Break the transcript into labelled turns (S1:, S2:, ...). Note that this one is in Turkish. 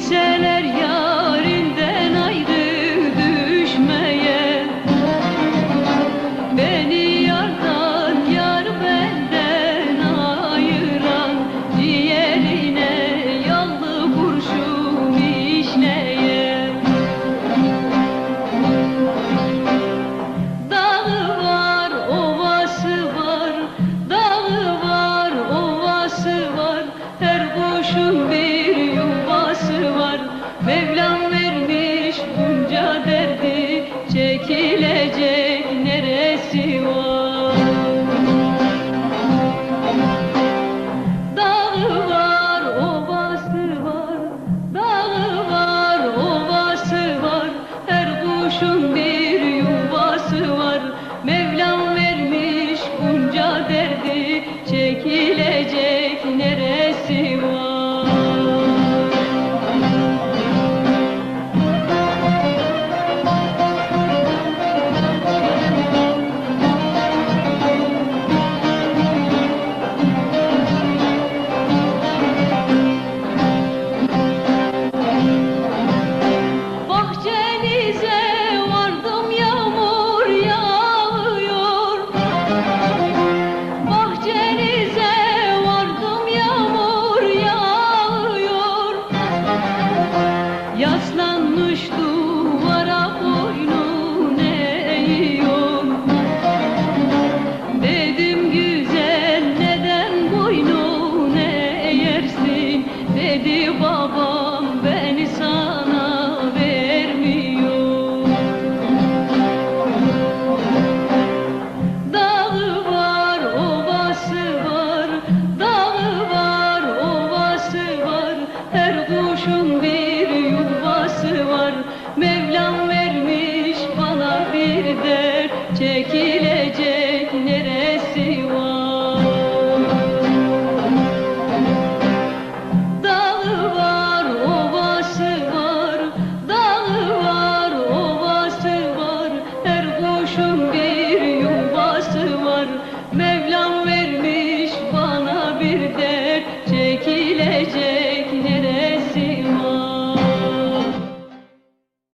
S1: kimseler çekilecek neresi var? Dağı var, ovası var, dağı var, ovası var, her kuşun bir yuvası var. Mevlam vermiş bana bir dert çekilecek.